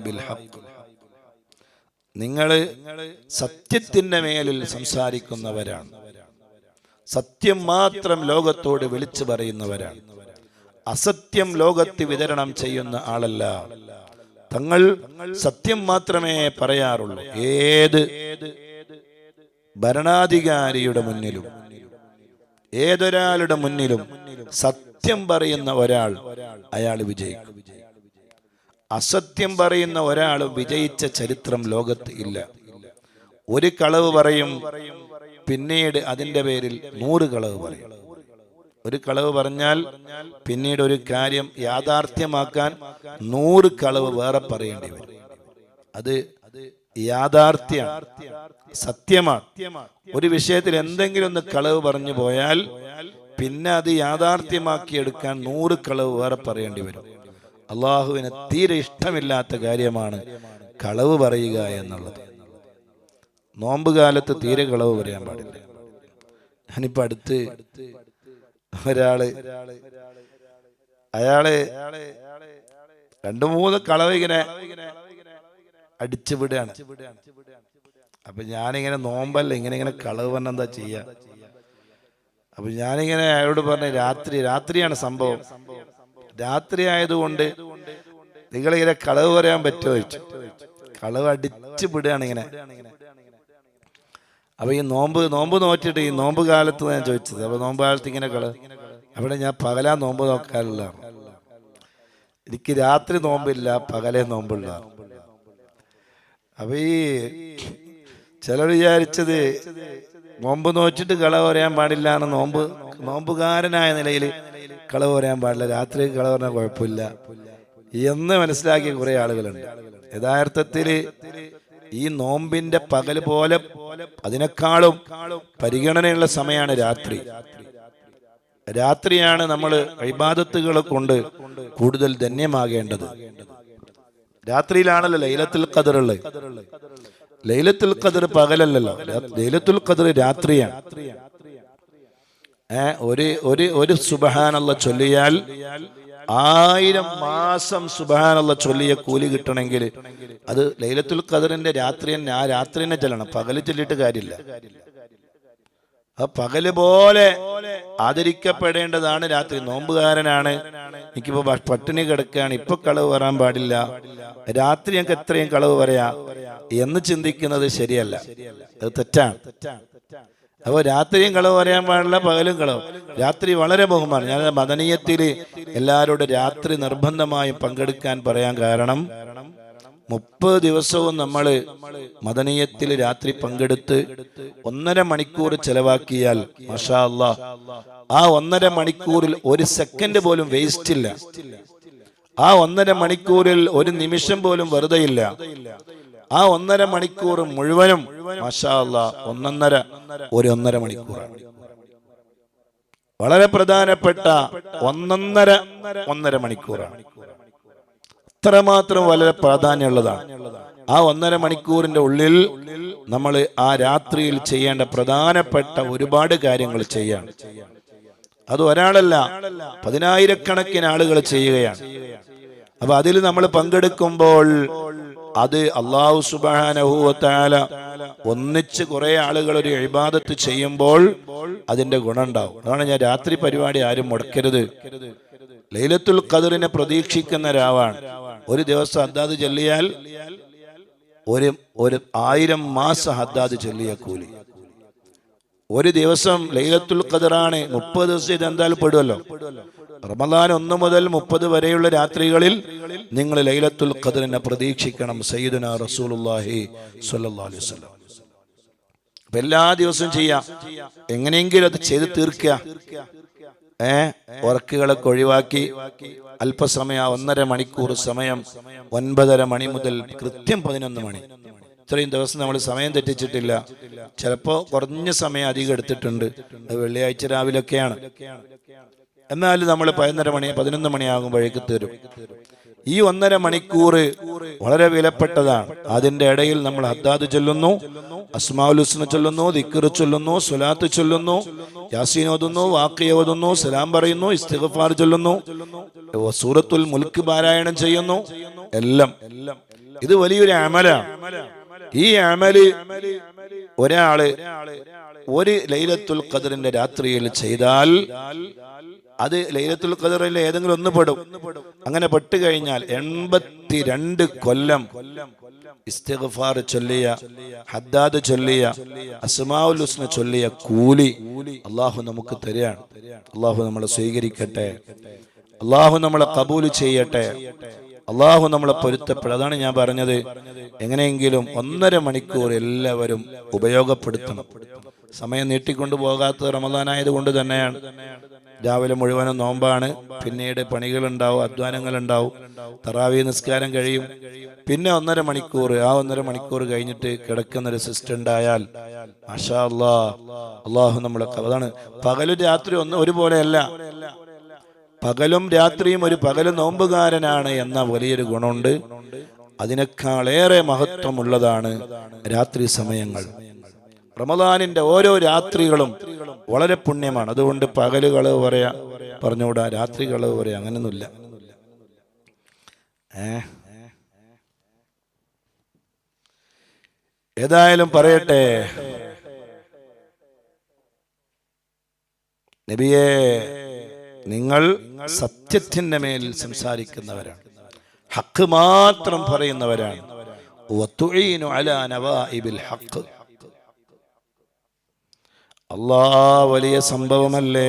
ബിൽഹഖ്. നിങ്ങൾ സത്യത്തിന്റെ മേലിൽ സംസാരിക്കുന്നവരാണ്. സത്യം മാത്രം ലോകത്തോട് വിളിച്ചു പറയുന്നവരാണ്. അസത്യം ലോകത്ത് വിതരണം ചെയ്യുന്ന ആളല്ല. തങ്ങൾ സത്യം മാത്രമേ പറയാറുള്ളൂ. ഏത് ഭരണാധികാരിയുടെ മുന്നിലും ഏതൊരാളുടെ മുന്നിലും സത്യം പറയുന്ന ഒരാൾ അയാൾ വിജയിക്കും. അസത്യം പറയുന്ന ഒരാൾ വിജയിച്ച ചരിത്രം ലോകത്ത് ഇല്ല. ഒരു കളവ് പറയും പിന്നീട് അതിന്റെ പേരിൽ നൂറ് കളവ് പറയും. ഒരു കളവ് പറഞ്ഞാൽ പിന്നീട് ഒരു കാര്യം യാഥാർത്ഥ്യമാക്കാൻ നൂറ് കളവ് വേറെ പറയേണ്ടി വരും. അത് യാഥാർത്ഥ്യ സത്യമാണ്. ഒരു വിഷയത്തിൽ എന്തെങ്കിലും ഒന്ന് കളവ് പറഞ്ഞു പോയാൽ പിന്നെ അത് യാഥാർത്ഥ്യമാക്കിയെടുക്കാൻ നൂറ് കളവ് വേറെ പറയേണ്ടി വരും. അള്ളാഹുവിന് തീരെ ഇഷ്ടമില്ലാത്ത കാര്യമാണ് കളവ് പറയുക എന്നുള്ളത്. നോമ്പ് കാലത്ത് തീരെ കളവ് പറയാൻ പാടില്ല. ഞാനിപ്പോ അടുത്ത് ഒരാൾ അയാൾ രണ്ടു മൂന്ന് കളവ് ഇങ്ങനെ അടിച്ചു വിടുകയാണ്. അപ്പൊ ഞാനിങ്ങനെ നോമ്പല്ല ഇങ്ങനെ ഇങ്ങനെ കളവ് പറഞ്ഞ എന്താ ചെയ്യാ? അപ്പൊ ഞാനിങ്ങനെ അയാളോട് പറഞ്ഞ രാത്രി രാത്രിയാണ് സംഭവം. രാത്രി ആയതുകൊണ്ട് നിങ്ങളിങ്ങനെ കളവ് പറയാൻ പറ്റുമോ ചോദിച്ചു. കളവ് അടിച്ചു വിടുകയാണ് ഇങ്ങനെ. അപ്പൊ ഈ നോമ്പ് നോമ്പ് നോക്കിയിട്ട് ഈ നോമ്പ് കാലത്ത് ഞാൻ ചോദിച്ചത് അപ്പൊ നോമ്പ് കാലത്ത് ഇങ്ങനെ കളവ് അവിടെ ഞാൻ പകലാ നോമ്പ് നോക്കാറില്ല എനിക്ക് രാത്രി നോമ്പില്ല പകലേ നോമ്പുള്ള അപ്പൊ ഈ ചില വിചാരിച്ചത് നോമ്പ് നോച്ചിട്ട് കളവ് പറയാൻ പാടില്ല എന്ന് നോമ്പ് നോമ്പുകാരനായ നിലയിൽ കളവ് പറയാൻ പാടില്ല. രാത്രി കളവ് പറഞ്ഞാൽ കുഴപ്പമില്ല. എന്ന് മനസ്സിലാക്കിയ കുറെ ആളുകളുണ്ട്. യഥാർത്ഥത്തിൽ ഈ നോമ്പിന്റെ പകൽ പോലെ അതിനേക്കാളും പരിഗണനയുള്ള സമയമാണ് രാത്രി. രാത്രിയാണ് നമ്മൾ ഇബാദത്തുകളെ കൊണ്ട് കൂടുതൽ ധന്യമാകേണ്ടത്. രാത്രിയിലാണല്ലോ ലൈലത്തുൽ ഖദർ ഉള്ളത്. ലൈലത്തുൽ ഖദർ പകലല്ലല്ലോ. ലൈലത്തുൽ ഖദർ രാത്രിയാണ്. ഒരു ഒരു ഒരു സുബഹാനുള്ള ചൊല്ലിയാൽ ആയിരം മാസം സുബഹാനുള്ള ചൊല്ലിയ കൂലി കിട്ടണമെങ്കിൽ അത് ലൈലത്തുൽ ഖദറിന്റെ രാത്രി തന്നെ ആ രാത്രി തന്നെ ചെല്ലണം. പകൽ ചൊല്ലിയിട്ട് കാര്യമില്ല. ആ പകൽ പോലെ ആദരിക്കപ്പെടേണ്ടതാണ് രാത്രി. നോമ്പുകാരനാണ്. എനിക്കിപ്പോ പട്ടിണി കിടക്കുകയാണ്. ഇപ്പൊ കളവ് പറയാൻ പാടില്ല. രാത്രി ഞങ്ങൾക്ക് എത്രയും കളവ് പറയാ. എന്ന് ചിന്തിക്കുന്നത് ശരിയല്ല. അത് തെറ്റാണ് തെറ്റാണ്. അപ്പൊ രാത്രിയും കളവ് പറയാൻ പാടില്ല പകലും കളവ്. രാത്രി വളരെ ബഹുമാനം. ഞാൻ മദനീയത്തിൽ എല്ലാവരോടും രാത്രി നിർബന്ധമായും പങ്കെടുക്കാൻ പറയാൻ കാരണം മുപ്പത് ദിവസവും നമ്മൾ മദനീയത്തിൽ രാത്രി പങ്കെടുത്ത് ഒന്നര മണിക്കൂർ ചെലവാക്കിയാൽ മഷാ അല്ലാ ആ ഒന്നര മണിക്കൂറിൽ ഒരു സെക്കൻഡ് പോലും വേസ്റ്റ് ഇല്ല ആ ഒന്നര മണിക്കൂറിൽ ഒരു നിമിഷം പോലും വെറുതെ ഇല്ല ആ ഒന്നര മണിക്കൂർ മുഴുവനും മഷാല്ല ഒന്നൊന്നര ഒരു ഒന്നര മണിക്കൂറാണ് വളരെ പ്രധാനപ്പെട്ട ഒന്നൊന്നര ഒന്നര മണിക്കൂറാണ് അത്രമാത്രം വളരെ പ്രാധാന്യമുള്ളതാണ്. ആ ഒന്നര മണിക്കൂറിന്റെ ഉള്ളിൽ നമ്മൾ ആ രാത്രിയിൽ ചെയ്യേണ്ട പ്രധാനപ്പെട്ട ഒരുപാട് കാര്യങ്ങൾ ചെയ്യാണ്. അത് ഒരാളല്ല പതിനായിരക്കണക്കിന് ആളുകൾ ചെയ്യുകയാണ്. അപ്പൊ അതിൽ നമ്മൾ പങ്കെടുക്കുമ്പോൾ അത് അള്ളാഹു സുബാനഹൂവത്താല ഒന്നിച്ച് കുറെ ആളുകൾ ഒരു ഇബാദത്ത് ചെയ്യുമ്പോൾ അതിന്റെ ഗുണം ഉണ്ടാവും അതാണ് ഞാൻ രാത്രി പരിപാടി ആരും മുടക്കരുത്. ലൈലത്തുൽ ഖദറിനെ പ്രതീക്ഷിക്കുന്ന രാവാണ് ഒരു ദിവസം അദ്ദാദ് ചൊല്ലിയാൽ ഒരു ഒരു ആയിരം മാസം ഹദ്ദാദ് ചൊല്ലിയ കൂലി ഒരു ദിവസം ലൈലത്തുൽ ഖദറാണ് മുപ്പത് ദിവസം ഇത് എന്തായാലും പെടുമല്ലോ റമദാൻ ഒന്ന് മുതൽ മുപ്പത് വരെയുള്ള രാത്രികളിൽ നിങ്ങൾ ലൈലത്തുൽ ഖദറിനെ പ്രതീക്ഷിക്കണം സയ്യിദുന റസൂലുള്ളാഹി സ്വല്ലല്ലാഹു അലൈഹി വസല്ലം. എല്ലാ ദിവസവും ചെയ്യാം. എങ്ങനെയെങ്കിലും അത് ചെയ്ത് തീർക്കുക. ഏ? ഉറക്കുകളൊക്കെ ഒഴിവാക്കി. അല്പസമയ ഒന്നര മണിക്കൂർ സമയം ഒൻപതര മണി മുതൽ കൃത്യം പതിനൊന്ന് മണി. ഇത്രയും ദിവസം നമ്മൾ സമയം തെറ്റിച്ചിട്ടില്ല. ചിലപ്പോ കുറഞ്ഞ സമയം അധികം എടുത്തിട്ടുണ്ട്. അത് വെള്ളിയാഴ്ച രാവിലെയൊക്കെയാണ്. എന്നാലും നമ്മൾ പതിനൊന്നര മണി പതിനൊന്ന് മണിയാകുമ്പോഴേക്ക് തരും. ഈ ഒന്നര മണിക്കൂർ വളരെ വിലപ്പെട്ടതാണ്. അതിന്റെ ഇടയിൽ നമ്മൾ അദ്ദാദ് ചൊല്ലുന്നു അസ്മാഉൽ ഹുസ്ന ചൊല്ലുന്നു ദിക്കർ ചൊല്ലുന്നു സുലാത്ത് ചൊല്ലുന്നു യാസീൻ ഓതുന്നു വാക്കി ഓതുന്നു സലാം പറയുന്നു ഇസ്തിഗ്ഫാർ ചൊല്ലുന്നു സൂറത്തുൽ മുൽക്ക് പാരായണം ചെയ്യുന്നു എല്ലാം. ഇത് വലിയൊരു അമലാണ്. ഈ അമൽ ഒരാൾ ഒരു ലൈലത്തുൽ ഖദറിന്റെ രാത്രിയിൽ ചെയ്താൽ അത് ലൈലത്തുൽ ഖദറിൽ ഏതെങ്കിലും ഒന്ന് പെടും. അങ്ങനെ പെട്ട് കഴിഞ്ഞാൽ എൺപത്തിരണ്ട് കൊല്ലം ഇസ്തിഗ്ഫാർ ചൊല്ലിയ ഹദ്ദാദ് ചൊല്ലിയ അസ്മാഉൽ ഹുസ്ന ചൊല്ലിയ കൂലി അള്ളാഹു നമുക്ക് തരികയാണ്. അള്ളാഹു നമ്മളെ സ്വീകരിക്കട്ടെ. അള്ളാഹു നമ്മളെ കബൂൽ ചെയ്യട്ടെ. അള്ളാഹു നമ്മളെ പൊരുത്തപ്പെടും. അതാണ് ഞാൻ പറഞ്ഞത്. എങ്ങനെയെങ്കിലും ഒന്നര മണിക്കൂർ എല്ലാവരും ഉപയോഗപ്പെടുത്തണം. സമയം നീട്ടിക്കൊണ്ടു പോകാത്തത് റമദാനായത് കൊണ്ട് തന്നെയാണ്. രാവിലെ മുഴുവനും നോമ്പാണ്. പിന്നീട് പണികളുണ്ടാവും അധ്വാനങ്ങളുണ്ടാവും. തറാവി നിസ്കാരം കഴിയും. പിന്നെ ഒന്നര മണിക്കൂർ ആ ഒന്നര മണിക്കൂർ കഴിഞ്ഞിട്ട് കിടക്കുന്ന ഒരു സിസ്റ്റം ഉണ്ടായാൽ മാഷാ അല്ലാ അള്ളാഹു നമ്മളെ അതാണ് പകലും രാത്രി ഒന്ന് ഒരുപോലെയല്ല. പകലും രാത്രിയും ഒരു പകലും നോമ്പുകാരനാണ് എന്ന വലിയൊരു ഗുണമുണ്ട്. അതിനേക്കാളേറെ മഹത്വമുള്ളതാണ് രാത്രി സമയങ്ങൾ. റമദാനിന്റെ ഓരോ രാത്രികളും വളരെ പുണ്യമാണ്. അതുകൊണ്ട് പകലുകൾ പറയാ പറഞ്ഞുകൂടാ രാത്രികൾ പറയാ അങ്ങനൊന്നുമില്ല. ഏതായാലും പറയട്ടെ. നബിയെ നിങ്ങൾ സത്യത്തിന്റെ മേൽ സംസാരിക്കുന്നവരാണ്. ഹക്ക് മാത്രം പറയുന്നവരാണ്. ഹക്ക്. അല്ലാ വലിയ സംഭവമല്ലേ?